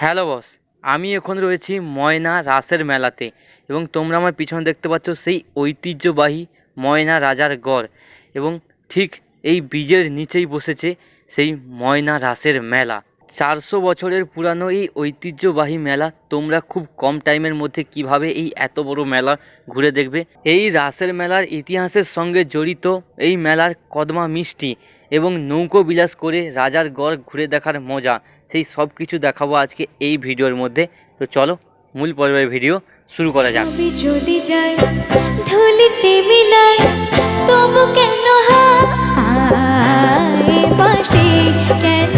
Hello boss, আমি এখন রয়েছি ময়না রাসের মেলাতে এবং তোমরা আমার পিছনে দেখতে পাচ্ছ সেই ঐতিহ্যবাহী ময়না রাজার গড় এবং ঠিক এই ব্রিজের নিচেই বসেছে সেই ময়না রাসের মেলা। চারশো বছরের পুরানো এই ঐতিহ্যবাহী মেলা তোমরা খুব কম টাইমের মধ্যে কীভাবে এই এত বড় মেলা ঘুরে দেখবে? এই রাসের মেলার ইতিহাসের সঙ্গে জড়িত এই মেলার কদমা মিষ্টি এবং নৌকো বিলাস করে রাজার গড় ঘুরে দেখার মজা। সেই সব কিছু দেখাবো আজকে এই ভিডিওর মধ্যে। তো চলো মূল পর্বের ভিডিও শুরু করা যাক। যদি যায় ধুলিতে মিলাই তবু কেন হায় কেন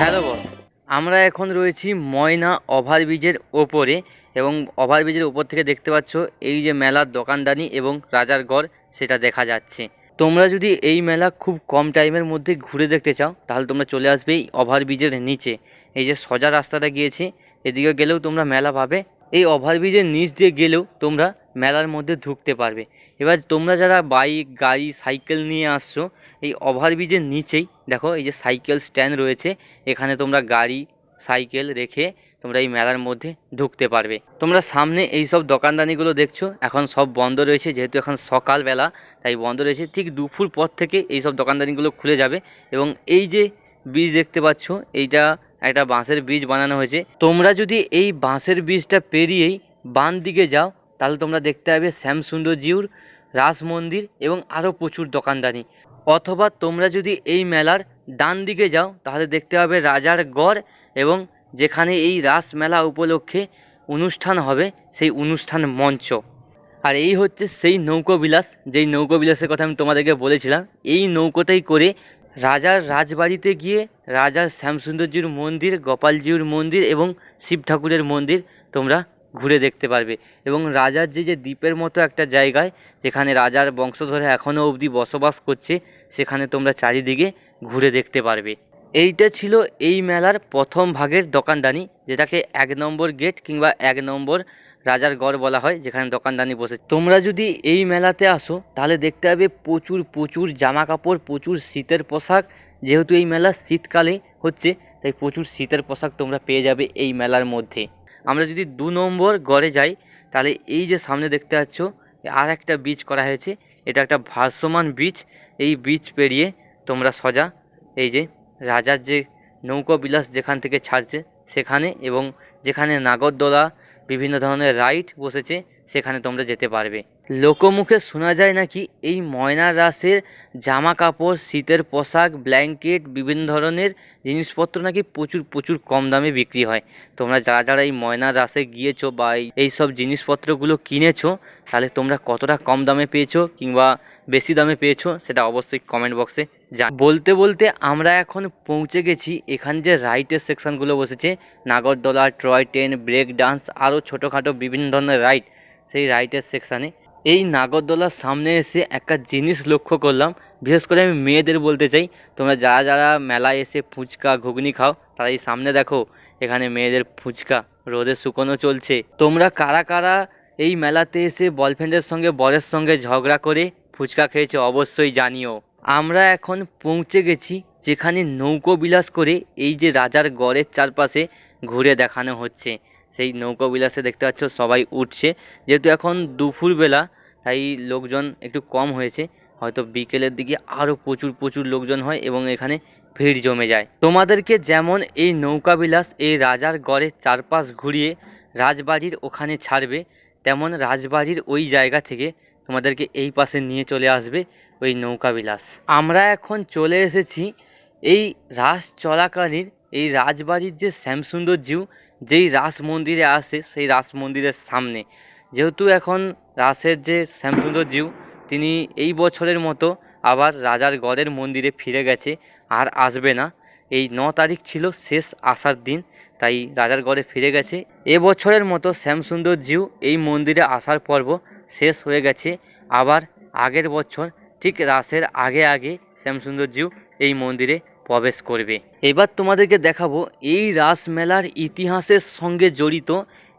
হ্যালো বস আমরা এখন রয়েছি ময়না ওভারব্রিজের ওপরে। এবং ওভারব্রিজের উপর থেকে দেখতে পাচ্ছ এই যে মেলার দোকানদানি এবং রাজার গড় সেটা দেখা যাচ্ছে। তোমরা যদি এই মেলা খুব কম টাইমের মধ্যে ঘুরে দেখতে চাও, তাহলে তোমরা চলে আসবে এই ওভারব্রিজের নিচে। এই যে সোজা রাস্তাটা গিয়েছে, এদিকে গেলেও তোমরা মেলা পাবে। এই ওভারব্রিজের নিচ দিয়ে গেলেও তোমরা মেলার মধ্যে ঢুকতে পারবে। এবার তোমরা যারা বাইক, গাড়ি, সাইকেল নিয়ে আসছো, এই ওভারব্রিজের নিচেই দেখো, এই যে সাইকেল স্ট্যান্ড রয়েছে। এখানে তোমরা গাড়ি, সাইকেল রেখে তোমরা এই মেলার মধ্যে ঢুকতে পারবে। তোমরা সামনে এই সব দোকানদানিগুলো দেখছ, এখন সব বন্ধ রয়েছে, যেহেতু এখন সকালবেলা, তাই বন্ধ রয়েছে। ঠিক দুপুর পর থেকে এই সব দোকানদানিগুলো খুলে যাবে এবং এই যে বীজ দেখতে পাচ্ছ, এইটা একটা বাঁশের বীজ বানানো হয়েছে। তোমরা যদি এই বাঁশের বীজটা পেরিয়েই বাম দিকে যাও, তাহলে তোমরা দেখতে পাবে শ্যামসুন্দর জিউর রাস মন্দির এবং আরও প্রচুর দোকানদানি। অথবা তোমরা যদি এই মেলার ডান দিকে যাও, তাহলে দেখতে পাবে রাজার গড় এবং যেখানে এই রাস মেলা উপলক্ষে অনুষ্ঠান হবে, সেই অনুষ্ঠান মঞ্চ। আর এই হচ্ছে সেই নৌকো বিলাস, যেই নৌকো বিলাসের কথা আমি তোমাদেরকে বলেছিলাম। এই নৌকোতেই করে রাজার রাজবাড়িতে গিয়ে রাজার শ্যামসুন্দরজির মন্দির, গোপালজির মন্দির এবং শিব ঠাকুরের মন্দির তোমরা ঘুরে দেখতে পারবে। এবং রাজার যে যে দ্বীপের মতো একটা জায়গায়, যেখানে রাজার বংশধরে এখনও অবধি বসবাস করছে, সেখানে তোমরা চারিদিকে ঘুরে দেখতে পারবে। এইটা ছিল এই মেলার প্রথম ভাগের দোকানদানি, যেটাকে এক নম্বর গেট কিংবা এক নম্বর রাজার গড় বলা হয়, যেখানে দোকানদানি বসে। তোমরা যদি এই মেলাতে আসো, তাহলে দেখতে পাবে প্রচুর প্রচুর জামা কাপড় প্রচুর শীতের পোশাক। যেহেতু এই মেলা শীতকালে হচ্ছে, তাই প্রচুর শীতের পোশাক তোমরা পেয়ে যাবে এই মেলার মধ্যে। আমরা যদি দু নম্বর গড়ে যাই, তাহলে এই যে সামনে দেখতে পাচ্ছ, আর একটা বীজ করা হয়েছে। এটা একটা ভাসমান বীজ এই বীজ পেরিয়ে তোমরা সজা এই যে রাজার যে নৌকো বিলাস যেখান থেকে ছাড়ছে সেখানে এবং যেখানে নাগরদোলা বিভিন্ন ধরনের রাইড বসেছে, সেখানে তোমরা যেতে পারবে। লোকমুখে শোনা যায় নাকি এই ময়না রাসের জামা কাপড় শীতের পোশাক, ব্ল্যাঙ্কেট, বিভিন্ন ধরনের জিনিসপত্র নাকি প্রচুর প্রচুর কম দামে বিক্রি হয়। তোমরা যারা যারা এই ময়না রাসে গিয়েছো বা এই- সব জিনিসপত্রগুলো কিনেছো, তাহলে তোমরা কতটা কম দামে পেয়েছ কিংবা বেশি দামে পেয়েছ সেটা অবশ্যই কমেন্ট বক্সে যা। বলতে বলতে আমরা এখন পৌঁছে গেছি। এখানে যে রাইডের সেকশনগুলো বসেছে, নাগরদোলা ট্রয় ট্রেন ব্রেক ডান্স আরও ছোটোখাটো বিভিন্ন ধরনের রাইড সেই রাইটের সেকশানে এই নাগরদোলার সামনে এসে একটা জিনিস লক্ষ্য করলাম। বিশেষ করে আমি মেয়েদের বলতে চাই, তোমরা যারা যারা মেলায় এসে ফুচকা, ঘুগনি খাও, তারা এই সামনে দেখো, এখানে মেয়েদের ফুচকা, রোদে শুকনো চলছে। তোমরা কারা কারা এই মেলাতে এসে বয়ফ্রেন্ডের সঙ্গে, বরের সঙ্গে ঝগড়া করে ফুচকা খেয়েছে, অবশ্যই জানিও। আমরা এখন পৌঁছে গেছি, যেখানে নৌকো বিলাস করে এই যে রাজার গড়ের চারপাশে ঘুরে দেখানো হচ্ছে। সেই নৌকো বিলাসে দেখতে পাচ্ছ, সবাই উঠছে। যেহেতু এখন দুপুরবেলা তাই লোকজন একটু কম হয়েছে। হয়তো বিকেলের দিকে আরও প্রচুর প্রচুর লোকজন হয় এবং এখানে ভিড় জমে যায়। তোমাদেরকে যেমন এই নৌকা বিলাস এই রাজার গড়ের চারপাশ ঘুরিয়ে রাজবাড়ির ওখানে ছাড়বে, তেমন রাজবাড়ির ওই জায়গা থেকে তোমাদেরকে এই পাশে নিয়ে চলে আসবে ওই নৌকা বিলাস আমরা এখন চলে এসেছি এই রাস চলাকালীন এই রাজবাড়ির যে শ্যামসুন্দর জিউ, যেই রাস মন্দিরে আসে, সেই রাস মন্দিরের সামনে। যেহেতু এখন রাসের যে শ্যামসুন্দর জিউ, তিনি এই বছরের মতো আবার রাজার গড়ের মন্দিরে ফিরে গেছে আর আসবে না। এই ন তারিখ ছিল শেষ আসার দিন, তাই রাজার গড়ে ফিরে গেছে। এবছরের মতো শ্যামসুন্দর জিউ এই মন্দিরে আসার পর্ব শেষ হয়ে গেছে। আবার আগের বছর ঠিক রাসের আগে আগে শ্যামসুন্দর জিউ এই মন্দিরে প্রবেশ করবে। এবার তোমাদেরকে দেখাবো এই রাস মেলার ইতিহাসের সঙ্গে জড়িত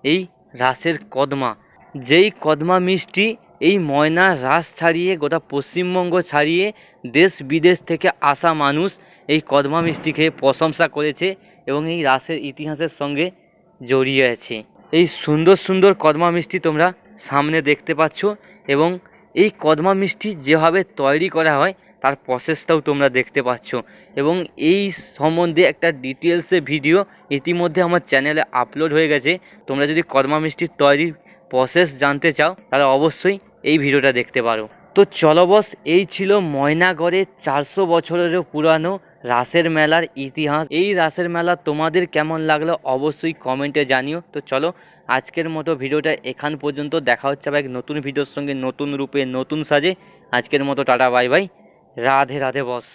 এই রাসের কদমা। যেই কদমা মিষ্টি এই ময়না রাস ছাড়িয়ে, গোটা পশ্চিমবঙ্গ ছাড়িয়ে দেশ বিদেশ থেকে আসা মানুষ এই কদমা মিষ্টি খেয়ে প্রশংসা করেছে এবং এই রাসের ইতিহাসের সঙ্গে জড়িয়ে আছে। এই সুন্দর সুন্দর কদমা মিষ্টি তোমরা সামনে দেখতে পাচ্ছ এবং এই কদমা মিষ্টি যেভাবে তৈরি করা হয়, তার প্রসেসটাও তোমরা দেখতে পাচ্ছ এবং এই সম্বন্ধে একটা ডিটেলসে ভিডিও ইতিমধ্যে আমার চ্যানেলে আপলোড হয়ে গেছে। তোমরা যদি কদমা মিষ্টির তৈরির প্রসেস জানতে চাও, তাহলে অবশ্যই এই ভিডিওটা দেখতে পারো। তো চলো বস, এই ছিল ময়নাগড়ের চারশো বছরেরও পুরানো রাসের মেলার ইতিহাস। এই রাসের মেলা তোমাদের কেমন লাগল অবশ্যই কমেন্টে জানিও। তো চলো, আজকের মতো ভিডিওটা এখান পর্যন্ত। দেখা হচ্ছে আবার এক নতুন ভিডিওর সঙ্গে নতুন রূপে, নতুন সাজে। আজকের মতো tata, bye bye. Radhe Radhe boss.